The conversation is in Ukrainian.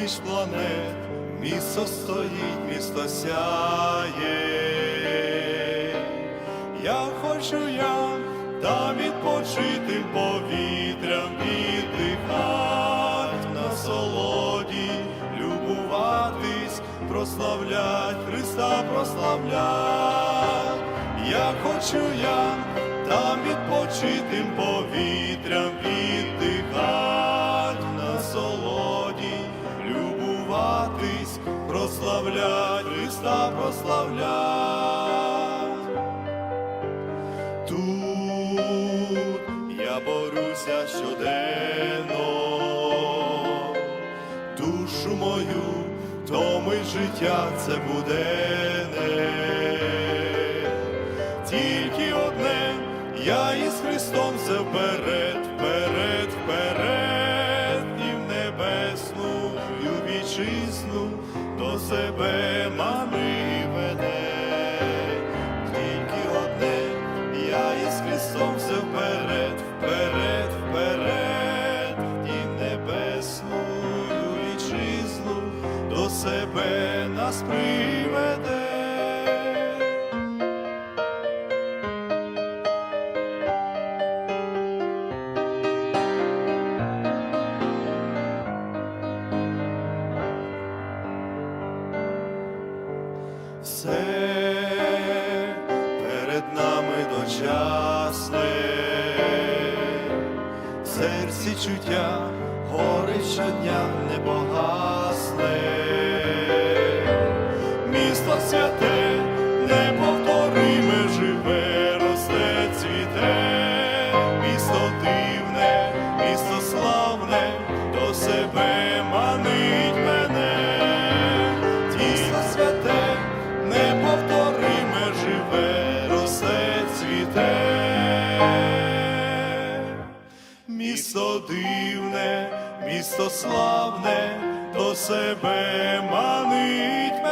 поміж планет, місто стоїть, місто сяє. Я хочу я там відпочити повітрям віддихать на солоді, любуватись, прославлять, Христа прославлять. Я хочу я там відпочити повітрям любуватись, прославлять, Христа прославлять. Тут я борюся щоденно, душу мою, томи життя це буденне. Тільки одне, я із Христом все вперед, вперед, вперед, вітчизну до себе мами веде. Тільки одне, я із Христом все вперед, вперед, вперед, і небесну вітчизну до себе нас приведе. Все перед нами дочасне, в серці чуття горища щодня не погасне, Дивне, місто славне, до себе манить